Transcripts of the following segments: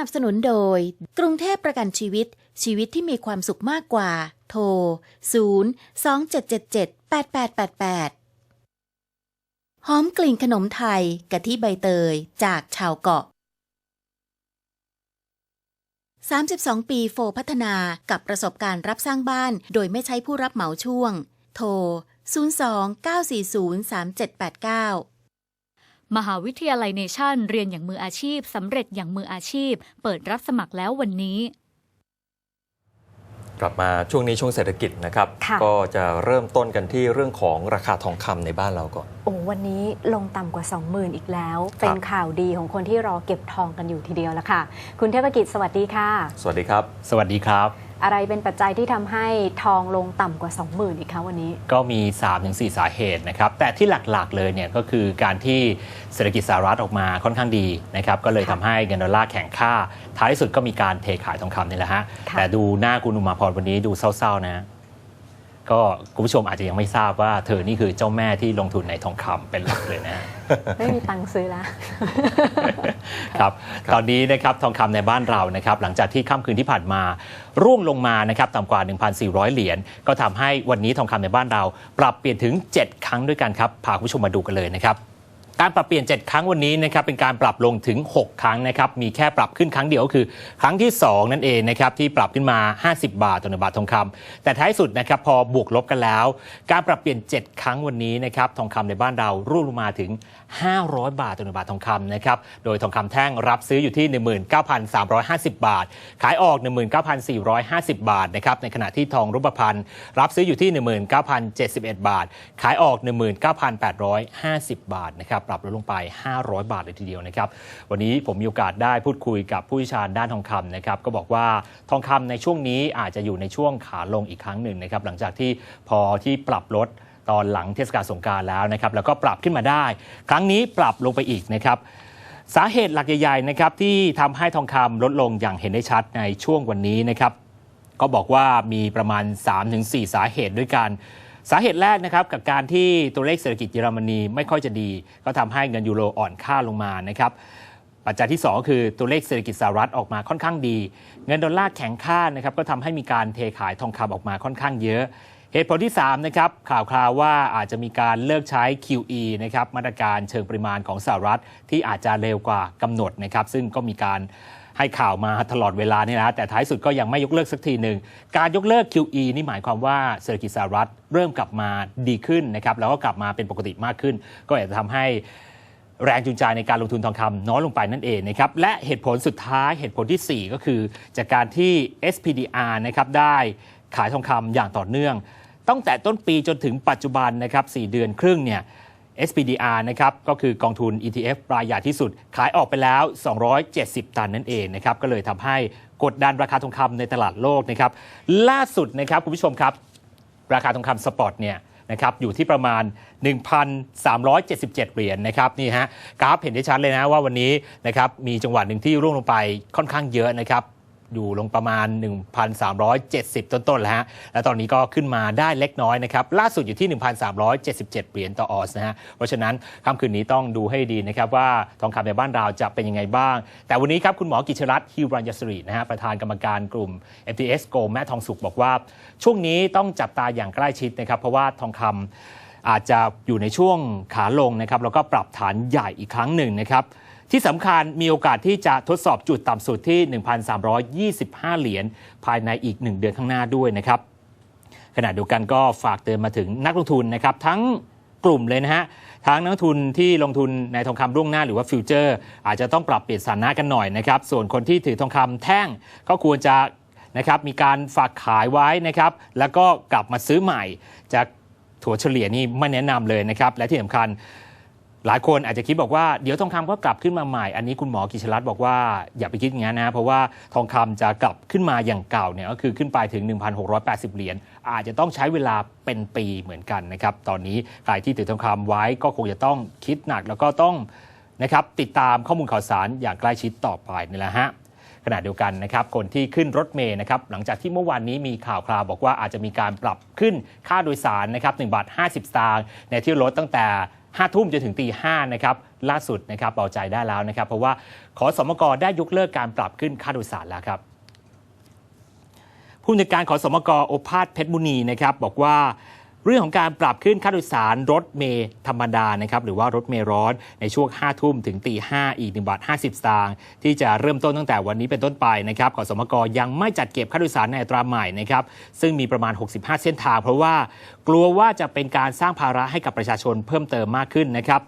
นับสนุนโดย กรุงเทพประกันชีวิต ชีวิตที่มีความสุขมากกว่า โทร 0 2 7 7 7 8 8 8 8 หอมกลิ่นขนมไทยกะทิใบเตยจากชาวเกาะ 32 ปีโฟพัฒนากับประสบการณ์รับสร้างบ้าน โดยไม่ใช้ผู้รับเหมาช่วง โทร 02 940 3789 มหาวิทยาลัยเนชั่นเรียนอย่างมืออาชีพสำเร็จอย่างมืออาชีพ เปิดรับสมัครแล้ววันนี้ กลับมาช่วงนี้ช่วงเศรษฐกิจนะครับค่ะก็จะเริ่มต้นกันที่เรื่องของราคาทองคำในบ้านเราก่อนโอ้วันนี้ลงต่ำกว่า 20,000 อีกแล้ว เป็นข่าวดีของคนที่รอเก็บทองกันอยู่ทีเดียวละค่ะ คุณเทพกิจสวัสดีค่ะ สวัสดีครับ สวัสดีครับ อะไรเป็นปัจจัยที่ทำให้ทองลงต่ำกว่า 20,000 อีกคะวันนี้ ก็มี3-4สาเหตุนะครับ แต่ที่หลักๆเลยเนี่ยก็คือการที่เศรษฐกิจสหรัฐออกมาค่อนข้างดีนะครับ ก็เลยค่ะทำให้เงินดอลลาร์แข็งค่า ท้ายที่สุดก็มีการเทขายทองคำนี่แหละฮะค่ะแต่ดูหน้าคุณอุมาพรวันนี้ดูเศร้าๆนะ ก็คุณผู้ชมอาจจะยังไม่ทราบว่าเธอนี่คือเจ้าแม่ที่ลงทุนในทองคำเป็นหลักเลยนะฮะไม่มีตังค์ซื้อละครับตอนนี้นะครับทองคำในบ้านเรานะครับหลังจากที่ค่ำคืนที่ผ่านมาร่วงลงมานะครับต่ำกว่า 1,400 เหรียญก็ทำให้วันนี้ทองคำในบ้านเรา ปรับเปลี่ยนถึง 7 ครั้งด้วยกันครับพาคุณผู้ชมมาดูกันเลยนะครับ การปรับเปลี่ยน 7 ครั้งวันนี้นะครับเป็นการปรับลงถึง 6 ครั้งนะครับมีแค่ปรับขึ้นครั้งเดียวก็คือ ครั้งที่ 2 นั่นเองนะครับที่ปรับขึ้นมา 50 บาทต่อหนึ่งบาททองคำแต่ท้ายสุดนะครับพอบวกลบกันแล้ว การปรับเปลี่ยน 7 ครั้งวันนี้นะครับทองคำในบ้านเราร่วงลงมาถึง 500 บาทต่อหนึ่งบาททองคำนะครับโดยทองคำแท่งรับซื้ออยู่ที่ 19,350 บาท ขายออก 19,450 บาทนะครับในขณะที่ทองรูปพรรณรับซื้ออยู่ที่ 19,071 บาท ขายออก 19,850 บาทนะครับปรับลดลงไป 500 บาทเลยทีเดียวนะครับ วันนี้ผมมีโอกาสได้พูดคุยกับผู้เชี่ยวชาญด้านทองคำนะครับ ก็บอกว่าทองคำในช่วงนี้อาจจะอยู่ในช่วงขาลงอีกครั้งหนึ่งนะครับ หลังจากที่พอที่ปรับลดตอนหลังเทศกาลสงการแล้วนะครับ แล้วก็ปรับขึ้นมาได้ ครั้งนี้ปรับลงไปอีกนะครับสาเหตุหลักใหญ่ๆนะครับที่ทำให้ทองคำลดลงอย่างเห็นได้ชัดในช่วงวันนี้นะครับ ก็บอกว่ามีประมาณ 3-4 สาเหตุด้วยกัน สาเหตุแรกนะครับกับการที่ตัวเลขเศรษฐกิจเยอรมนีไม่ค่อยจะดี ก็ทำให้เงินยูโรอ่อนค่าลงมานะครับปัจจัยที่2ก็คือตัวเลขเศรษฐกิจสหรัฐออกมาค่อนข้างดี เงินดอลลาร์แข็งค่านะครับก็ทำให้มีการเทขายทองคำออกมาค่อนข้างเยอะ เหตุผลที่3นะครับข่าวคราวว่าอาจจะมีการเลิกใช้ QE นะครับมาตรการเชิงปริมาณของสหรัฐที่อาจจะเร็วกว่ากำหนดนะครับซึ่งก็มีการ ให้ข่าวมาตลอดเวลานี่นะแต่ท้ายสุดก็ยังไม่ยกเลิกสักทีหนึ่งการยกเลิก QE นี่หมายความว่าเศรษฐกิจสหรัฐเริ่มกลับมาดีขึ้นนะครับแล้วก็กลับมาเป็นปกติมากขึ้น ก็อาจจะทำให้แรงจูงใจในการลงทุนทองคำน้อยลงไปนั่นเองนะครับและเหตุผลสุดท้ายเหตุผลทีสี่4 ก็คือ จากการที่ SPDR นะครับได้ขายทองคำอย่างต่อเนื่อง ตั้งแต่ต้นปีจนถึงปัจจุบันนะครับ4เดือนครึ่งเนี่ย SPDR นะครับก็คือกองทุน ETF รายใหญ่ที่สุด ขายออกไปแล้ว 270 ตันนั่นเองนะครับก็เลยทำให้กดดันราคาทองคำในตลาดโลกนะครับล่าสุดนะครับคุณผู้ชมครับ ราคาทองคำสปอร์ตเนี่ยนะครับอยู่ที่ประมาณ 1,377 เหรียญนะครับนี่ฮะกราฟเห็นได้ชัดเลยนะว่าวันนี้นะครับมีจังหวะหนึ่งที่ร่วงลงไปค่อนข้างเยอะนะครับ อยู่ลงประมาณ 1,370 ต้นๆแล้วฮะ และตอนนี้ก็ขึ้นมาได้เล็กน้อยนะครับ ล่าสุดอยู่ที่ 1,377 เหรียญต่อออนซ์นะฮะ เพราะฉะนั้นค่ำคืนนี้ต้องดูให้ดีนะครับว่าทองคำในบ้านเราจะเป็นยังไงบ้าง แต่วันนี้ครับคุณหมอกิจรัตน์ฮิวรัญยศรีนะฮะประธานกรรมการกลุ่ม MTS Go แม่ทองสุขบอกว่า ช่วงนี้ต้องจับตาอย่างใกล้ชิดนะครับเพราะว่าทองคำอาจจะอยู่ในช่วงขาลงนะครับแล้วก็ปรับฐานใหญ่อีกครั้งหนึ่งนะครับ ที่สำคัญมีโอกาสที่จะทดสอบจุดต่ำสุดที่ 1,325 เหรียญภายในอีก 1 เดือนข้างหน้าด้วยนะครับ ขณะเดียวกันก็ฝากเตือนมาถึงนักลงทุนนะครับ ทั้งกลุ่มเลยนะฮะทั้งนักทุนที่ลงทุนในทองคำล่วงหน้าหรือว่าฟิวเจอร์ อาจจะต้องปรับเปลี่ยนสถานะกันหน่อยนะครับ ส่วนคนที่ถือทองคำแท่งก็ควรจะนะครับมีการฝากขายไว้นะครับ แล้วก็กลับมาซื้อใหม่จากถัวเฉลี่ยนี่ไม่แนะนำเลยนะครับ และที่สำคัญ หลายคนอาจจะคิดบอกว่าเดี๋ยวทองคำก็กลับขึ้นมาใหม่ อันนี้คุณหมอกิชรัตน์บอกว่าอย่าไปคิดอย่างนั้นนะ เพราะว่าทองคำจะกลับขึ้นมาอย่างเก่าเนี่ยก็คือขึ้นไปถึง 1,680 เหรียญอาจจะต้องใช้เวลาเป็นปีเหมือนกันนะครับ ตอนนี้ใครที่ถือทองคำไว้ก็คงจะต้องคิดหนักแล้วก็ต้องนะครับติดตามข้อมูลข่าวสารอย่างใกล้ชิดต่อไปนี่แหละฮะขณะเดียวกันนะครับคนที่ขึ้นรถเมย์นะครับหลังจากที่เมื่อวานนี้มีข่าวคราวบอกว่าอาจจะมีการปรับขึ้นค่าโดยสารนะครับ1บาท50สตางค์ในเที่ยวรถตั้งแต่ ห้าทุ่มจนถึงตีห้านะครับล่าสุดนะครับเบาใจได้แล้วนะครับ เพราะว่าขอสมกได้ยกเลิกการปรับขึ้นค่าโดยสารแล้วครับผู้จัดการขอสมกโอภาสเพชรมุนีนะครับบอกว่า เรื่องของการปรับขึ้นค่าโดยสารรถเมย์ธรรมดานะครับหรือว่ารถเมย์ร้อนในช่วง 5 ทุ่มถึงตี5อีก1บาท50 สตางค์ที่จะเริ่มต้นตั้งแต่วันนี้เป็นต้นไปนะครับขอสมกยังไม่จัดเก็บค่าโดยสารในอัตราใหม่นะครับซึ่งมีประมาณ 65 เส้นทาง เพราะว่ากลัวว่าจะเป็นการสร้างภาระให้กับประชาชนเพิ่มเติมมากขึ้นนะครับ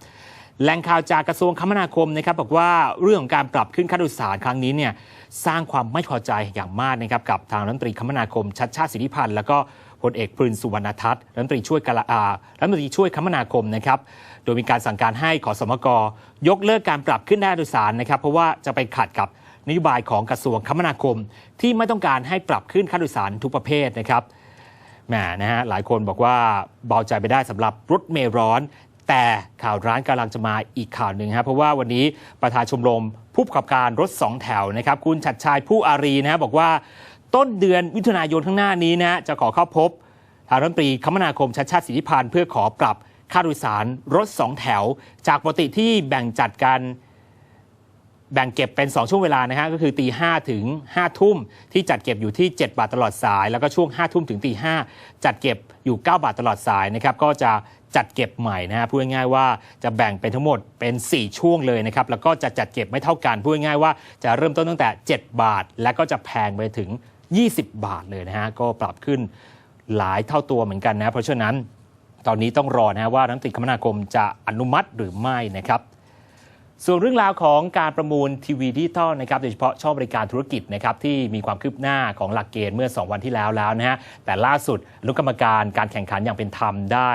แหล่งข่าวจากกระทรวงคมนาคมนะครับบอกว่าเรื่องของการปรับขึ้นค่าโดยสารครั้งนี้เนี่ยสร้างความไม่พอใจอย่างมากนะครับกับทางรัฐมนตรีคมนาคมชัดชาติสิทธิพันธ์แล้วก็ พลเอกปรินสุวรรณทัศน์รัฐมนตรีช่วยกลาอรัฐมนตรีช่วยคมนาคมนะครับ โดยมีการสั่งการให้ขอสมกยกเลิกการปรับขึ้นค่าโดยสารนะครับ เพราะว่าจะไปขัดกับนโยบายของกระทรวงคมนาคม ที่ไม่ต้องการให้ปรับขึ้นค่าโดยสารทุกประเภทนะครับแหมนะฮะหลายคนบอกว่าเบาใจไปได้สำหรับรถเมล์ร้อน แต่ข่าวร้านกำลังจะมาอีกข่าวหนึ่งครับเพราะว่าวันนี้ประธานชมรมผู้ประกอบการรถ 2 แถวนะครับ คุณชัดชัยผู้อารีนะฮะบอกว่า ต้นเดือนมิถุนายนข้างหน้านี้นะจะขอเข้าพบทางรัฐมนตรีคมนาคมชัดชาติสิทธิพันธ์เพื่อขอปรับค่าโดยสารรถ 2 แถว จากปกติที่แบ่งจัดกันแบ่งเก็บเป็น 2 ช่วงเวลานะฮะก็คือตีห้ถึง5ทุ่มที่จัดเก็บอยู่ที่ 7 บาทตลอดสาย แล้วก็ช่วง 5 ทุ่มถึงตีห้าจัดเก็บอยู่ 9 บาทตลอดสายนะครับก็จะจัดเก็บใหม่นะฮะพูดง่ายๆว่าจะแบ่งเป็นทั้งหมดเป็น 4 ช่วงเลยนะครับแล้วก็จะจัดเก็บไม่เท่ากันพูดง่ายๆว่าจะเริ่มต้นตั้งแต่ 7 บาท แล้วก็จะแพงไปถึง 20 บาทเลยนะฮะก็ปรับขึ้นหลายเท่าตัวเหมือนกันนะ เพราะฉะนั้นตอนนี้ต้องรอนะฮะว่ารัฐมนตรีคมนาคมจะอนุมัติหรือไม่นะครับส่วนเรื่องราวของการประมูลทีวีดิจิตอลนะครับโดยเฉพาะช่องบริการธุรกิจนะครับที่มีความคืบหน้าของหลักเกณฑ์เมื่อ 2 วันที่แล้วแล้วนะฮะแต่ล่าสุดอนุกรรมการการแข่งขันอย่างเป็นธรรมได้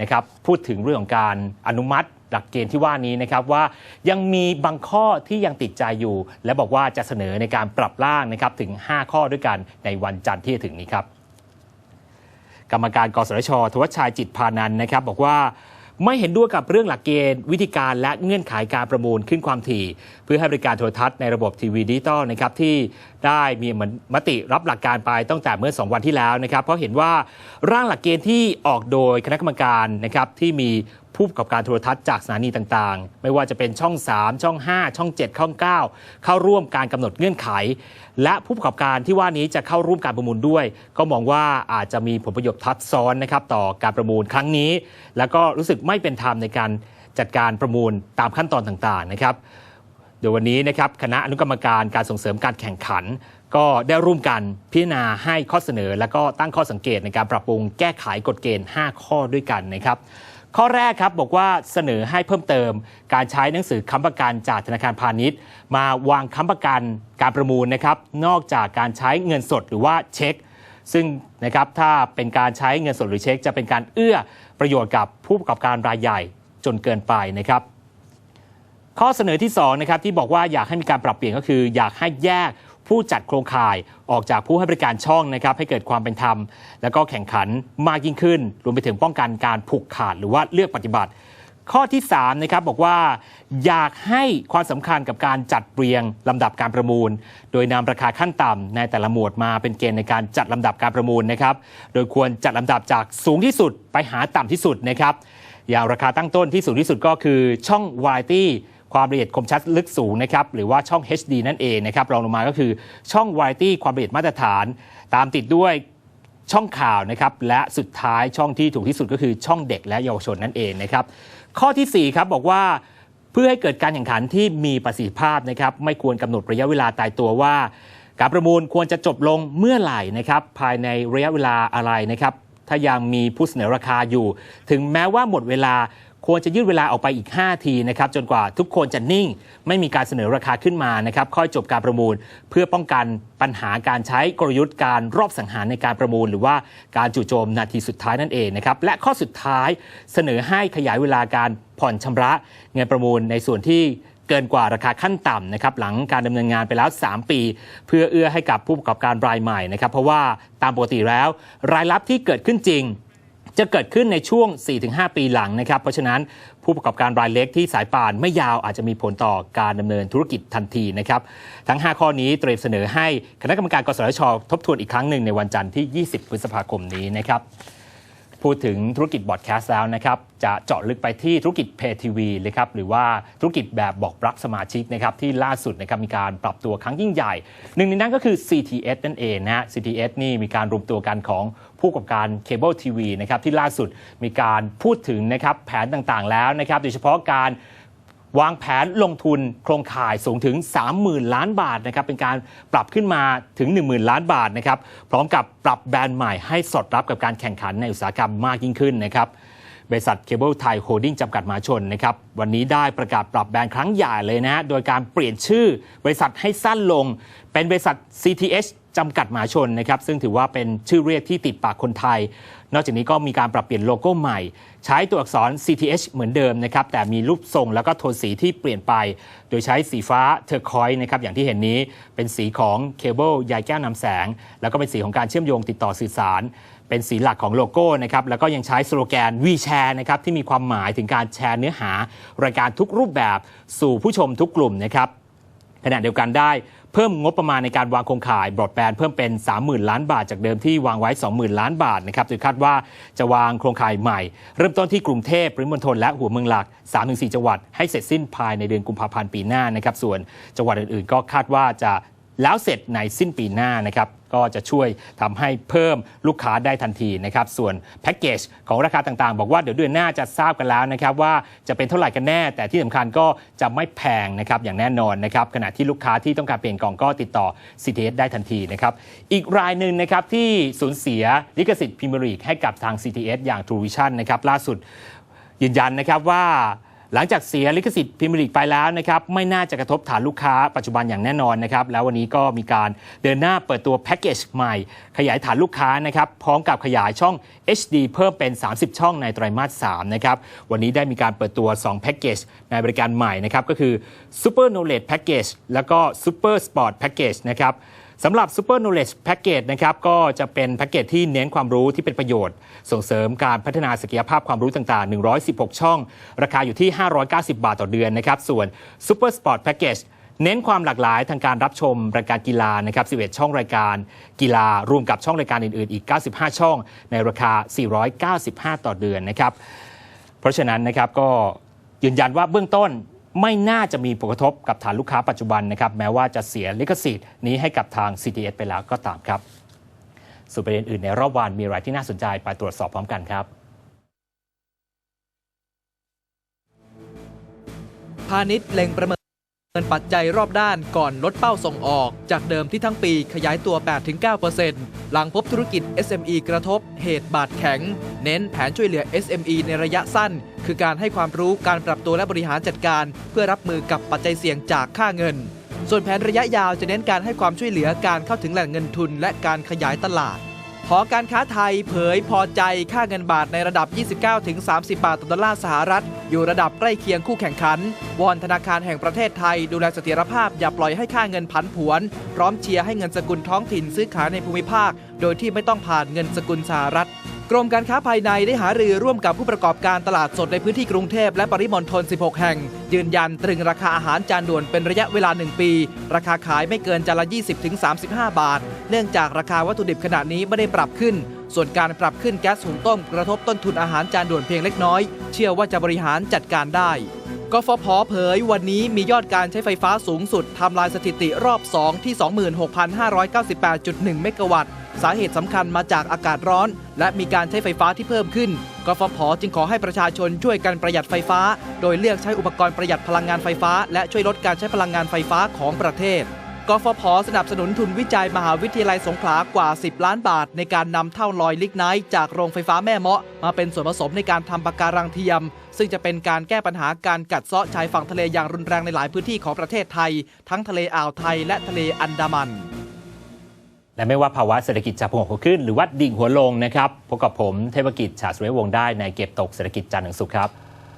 นะครับพูดถึงเรื่องของการอนุมัติ หลักเกณฑ์ที่ว่านี้นะครับว่ายังมีบางข้อที่ยังติดใจอยู่ และบอกว่าจะเสนอในการปรับร่างนะครับถึง 5 ข้อด้วยกันในวันจันทร์ที่จะถึงนี้ครับกรรมการกสชทวัชชัยจิตพานันนะครับ บอกว่าไม่เห็นด้วยกับเรื่องหลักเกณฑ์ วิธีการและเงื่อนไขการประมูลขึ้นความถี่ เพื่อให้บริการโทรทัศน์ในระบบทีวีดิจิตอลนะครับที่ได้มีเหมือนมติรับหลักการไปตั้งแต่เมื่อ 2 วันที่แล้วนะครับ เพราะเห็นว่าร่างหลักเกณฑ์ที่ออกโดยคณะกรรมการนะครับที่มี ผู้ประกอบการโทรทัศน์จากสถานีต่างๆ ไม่ว่าจะเป็นช่อง 3 ช่อง 5 ช่อง 7 ช่อง 9 เข้าร่วมการกำหนดเงื่อนไข และผู้ประกอบการที่ว่านี้จะเข้าร่วมการประมูลด้วย ก็มองว่าอาจจะมีผลประโยชน์ทับซ้อนนะครับต่อการประมูลครั้งนี้ แล้วก็รู้สึกไม่เป็นธรรมในการจัดการประมูลตามขั้นตอนต่างๆนะครับโดยวันนี้นะครับคณะอนุกรรมการการส่งเสริมการแข่งขัน ก็ได้ร่วมกันพิจารณาให้ข้อเสนอ และก็ตั้งข้อสังเกตในการปรับปรุงแก้ไขกฎเกณฑ์ 5 ข้อด้วยกันนะครับ ข้อแรกครับบอกว่าเสนอให้เพิ่มเติม การใช้หนังสือค้ำประกันจากธนาคารพาณิชย์ มาวางค้ำประกันการประมูลนะครับนอกจากการใช้เงินสดหรือว่าเช็ค ซึ่งนะครับถ้าเป็นการใช้เงินสดหรือเช็ค จะเป็นการเอื้อประโยชน์กับผู้ประกอบการรายใหญ่จนเกินไปนะครับข้อเสนอที่2นะครับที่บอกว่าอยากให้มีการปรับเปลี่ยนก็คือ อยากให้แยก ผู้จัดโครงข่ายออกจากผู้ให้บริการช่องนะครับให้เกิดความเป็นธรรม แล้วก็แข่งขันมากยิ่งขึ้น รวมไปถึงป้องกันการผูกขาดหรือว่าเลือกปฏิบัติ ข้อที่3นะครับบอกว่า อยากให้ความสำคัญกับการจัดเรียงลำดับการประมูล โดยนำราคาขั้นต่ำในแต่ละหมวดมาเป็นเกณฑ์ในการจัดลำดับการประมูลนะครับโดยควรจัดลำดับจากสูงที่สุดไปหาต่ำที่สุดนะครับอย่างราคาตั้งต้นที่สูงที่สุดก็คือช่อง Variety ความละเอียดคมชัดลึกสูงนะครับหรือว่าช่อง HD นั่นเองนะครับรองลงมาก็คือช่อง Variety ความละเอียดมาตรฐาน ตามติดด้วยช่องข่าวนะครับและสุดท้ายช่องที่ถูกที่สุดก็คือช่องเด็กและเยาวชนนั่นเองนะครับข้อทีสี่4 ครับบอกว่าเพื่อให้เกิดการแข่งขันที่มีประสิทธิภาพนะครับไม่ควรกำหนดระยะเวลาตายตัวว่า การประมูลควรจะจบลงเมื่อไหร่นะครับภายในระยะเวลาอะไรนะครับถ้ายังมีผู้เสนอราคาอยู่ ถึงแม้ว่าหมดเวลา ควรจะยืดเวลาออกไปอีก 5 ทีนะครับจนกว่าทุกคนจะนิ่ง ไม่มีการเสนอราคาขึ้นมานะครับค่อยจบการประมูล เพื่อป้องกันปัญหาการใช้กลยุทธ์การรอบสังหารในการประมูล หรือว่าการจู่โจมนาทีสุดท้ายนั่นเองนะครับและข้อสุดท้ายเสนอให้ขยายเวลาการผ่อนชำระเงินประมูลในส่วนที่เกินกว่าราคาขั้นต่ำนะครับหลังการดำเนินงานไปแล้ว 3 ปี เพื่อเอื้อให้กับผู้ประกอบการรายใหม่นะครับเพราะว่าตามปกติแล้ว รายรับที่เกิดขึ้นจริง จะเกิดขึ้นในช่วง 4-5 ปีหลังนะครับ เพราะฉะนั้นผู้ประกอบการรายเล็กที่สายป่านไม่ยาวอาจจะมีผลต่อการดำเนินธุรกิจทันทีนะครับ ทั้ง 5 ข้อนี้เตรียมเสนอให้คณะกรรมการกสทช ทบทวนอีกครั้งหนึ่งในวันจันทร์ที่ 20 พฤษภาคมนี้นะครับ พูดถึงธุรกิจบอดแคสต์แล้วนะครับจะเจาะลึกไปที่ธุรกิจเพย์ทีวีเลยครับหรือว่าธุรกิจแบบบอกรักสมาชิกนะครับที่ล่าสุดนะครับมีการปรับตัวครั้งยิ่งใหญ่หนึ่งในนั้นก็คือ CTS นั่นเองนะฮะ CTS นี่มีการรวมตัวกันของผู้ประกอบการเคเบิลทีวีนะครับที่ล่าสุดมีการพูดถึงนะครับแผนต่างๆแล้วนะครับโดยเฉพาะการ วางแผนลงทุนโครงข่ายสูงถึง 30,000 ล้านบาทนะครับเป็นการปรับขึ้นมาถึง 10,000 ล้านบาทนะครับพร้อมกับปรับแบรนด์ใหม่ให้สอดรับกับการแข่งขันในอุตสาหกรรมมากยิ่งขึ้นนะครับบริษัทเคเบิลไทยโฮดดิ้งจำกัดมหาชนนะครับวันนี้ได้ประกาศปรับแบรนด์ครั้งใหญ่เลยนะ โดยการเปลี่ยนชื่อบริษัทให้สั้นลง เป็นบริษัท CTH จำกัดมหาชนนะครับซึ่งถือว่าเป็นชื่อเรียกที่ติดปากคนไทย นอกจากนี้ก็มีการปรับเปลี่ยนโลโก้ใหม่ ใช้ตัวอักษร CTH เหมือนเดิมนะครับแต่มีรูปทรงแล้วก็โทนสีที่เปลี่ยนไป โดยใช้สีฟ้าเทอร์คอยนะครับอย่างที่เห็นนี้เป็นสีของเคเบิลใยแก้วนำแสง แล้วก็เป็นสีของการเชื่อมโยงติดต่อสื่อสาร เป็นสีหลักของโลโก้นะครับแล้วก็ยังใช้สโลแกน We Share นะครับที่มีความหมายถึงการแชร์เนื้อหารายการทุกรูปแบบสู่ผู้ชมทุกกลุ่มนะครับ ขณะเดียวกันได้เพิ่มงบประมาณในการวางโครงข่ายบรอดแบนด์เพิ่มเป็น 30,000 ล้านบาทจากเดิมที่วางไว้ 20,000 ล้านบาทนะครับโดยคาดว่าจะวางโครงข่ายใหม่ เริ่มต้นที่กรุงเทพปริมณฑลและหัวเมืองหลัก 3-4 จังหวัด ให้เสร็จสิ้นภายในเดือนกุมภาพันธ์ปีหน้านะครับส่วนจังหวัดอื่นๆ ก็คาดว่าจะแล้วเสร็จในสิ้นปีหน้านะครับ ก็จะช่วยทำให้เพิ่มลูกค้าได้ทันทีนะครับส่วนแพ็กเกจของราคาต่างๆ บอกว่าเดี๋ยวเดือนหน้าจะทราบกันแล้วนะครับว่าจะเป็นเท่าไหร่กันแน่ แต่ที่สำคัญก็จะไม่แพงนะครับอย่างแน่นอนนะครับขณะที่ลูกค้าที่ต้องการเปลี่ยนกล่องก็ติดต่อ CTS ได้ทันทีนะครับอีกรายหนึ่งนะครับที่สูญเสียลิขสิทธิ์พรีเมียร์ลีกให้กับทาง CTS อย่าง True Vision นะครับล่าสุดยืนยันนะครับว่า หลังจากเสียลิขสิทธิ์พรีเมียร์ลีกไปแล้วนะครับไม่น่าจะกระทบฐานลูกค้าปัจจุบันอย่างแน่นอนนะครับแล้ววันนี้ก็มีการเดินหน้าเปิดตัวแพ็กเกจใหม่ ขยายฐานลูกค้านะครับพร้อมกับขยายช่อง HD เพิ่มเป็น 30 ช่องในไตรมาส3นะครับวันนี้ได้มีการเปิดตัว2แพ็กเกจในบริการใหม่นะครับก็คือ Super Knowledge Package แล้วก็ Super Sport Package นะครับ สำหรับ Super Knowledge Package นะครับก็จะเป็นแพ็กเกจที่เน้นความรู้ที่เป็นประโยชน์ ส่งเสริมการพัฒนาศักยภาพความรู้ต่างๆ 116 ช่อง ราคาอยู่ที่ 590 บาทต่อเดือนนะครับส่วน Super Sport Package เน้นความหลากหลายทางการรับชมรายการกีฬานะครับ 11 ช่องรายการกีฬารวมกับช่องรายการอื่นๆ อีก 95 ช่อง ในราคา 495 ต่อเดือนนะครับ เพราะฉะนั้นนะครับก็ยืนยันว่าเบื้องต้น ไม่น่าจะมีผลกระทบกับฐานลูกค้าปัจจุบันนะครับแม้ว่าจะเสียลิขสิทธิ์นี้ให้กับทาง CTS ไปแล้วก็ตามครับส่วนประเด็นอื่นในรอบวันมีอะไรที่น่าสนใจไปตรวจสอบพร้อมกันครับพาณิชย์เล็งประเมิน ปัจจัยรอบด้านก่อนลดเป้าส่งออก จากเดิมที่ทั้งปีขยายตัว 8-9%หลังพบธุรกิจ SME กระทบ เหตุบาดแข็ง เน้นแผนช่วยเหลือ SME ในระยะสั้น คือการให้ความรู้การปรับตัวและบริหารจัดการ เพื่อรับมือกับปัจจัยเสี่ยงจากค่าเงิน ส่วนแผนระยะยาวจะเน้นการให้ความช่วยเหลือการเข้าถึงแหล่งเงินทุน และการขยายตลาด หอการค้าไทยเผยพอใจค่าเงินบาทในระดับ 29-30 บาทต่อดอลลาร์สหรัฐ อยู่ระดับใกล้เคียงคู่แข่งขัน วอนธนาคารแห่งประเทศไทยดูแลเสถียรภาพอย่าปล่อยให้ค่าเงินผันผวน พร้อมเชียร์ให้เงินสกุลท้องถิ่นซื้อขายในภูมิภาค โดยที่ไม่ต้องผ่านเงินสกุลสหรัฐ กรมการค้าภายในได้หารือร่วมกับผู้ประกอบการตลาดสดในพื้นที่กรุงเทพและปริมณฑล 16 แห่ง ยืนยันตรึงราคาอาหารจานด่วนเป็นระยะเวลา 1 ปี ราคาขายไม่เกินจานละ 20-35 บาท เนื่องจากราคาวัตถุดิบขณะนี้ไม่ได้ปรับขึ้น ส่วนการปรับขึ้นแก๊สหุงต้มกระทบต้นทุนอาหารจานด่วนเพียงเล็กน้อย เชื่อว่าจะบริหารจัดการได้กฟผเผยวันนี้มียอดการใช้ไฟฟ้าสูงสุดทำลายสถิติรอบ 2 ที่ 26,598.1 เมกะวัตต์ สาเหตุสำคัญมาจากอากาศร้อน และมีการใช้ไฟฟ้าที่เพิ่มขึ้น กฟผจึงขอให้ประชาชนช่วยกันประหยัดไฟฟ้า โดยเลือกใช้อุปกรณ์ประหยัดพลังงานไฟฟ้า และช่วยลดการใช้พลังงานไฟฟ้าของประเทศกฟผสนับสนุนทุนวิจัยมหาวิทยาลัยสงขลากว่า 10 ล้านบาท ในการนำเท่าลอยลิกไนท์จากโรงไฟฟ้าแม่เมาะ มาเป็นส่วนผสมในการทำปะการังเทียม ซึ่งจะเป็นการแก้ปัญหาการกัดเซาะชายฝั่งทะเลอย่างรุนแรงในหลายพื้นที่ของประเทศไทย ทั้งทะเลอ่าวไทยและทะเลอันดามัน และไม่ว่าภาวะเศรษฐกิจจะพงหัวขึ้น หรือว่าดิ่งหัวลงนะครับพบกับผมเทพกิจฉาสุริวงศ์ได้ในเก็บตกเศรษฐกิจจันทร์ถึงสุขครับ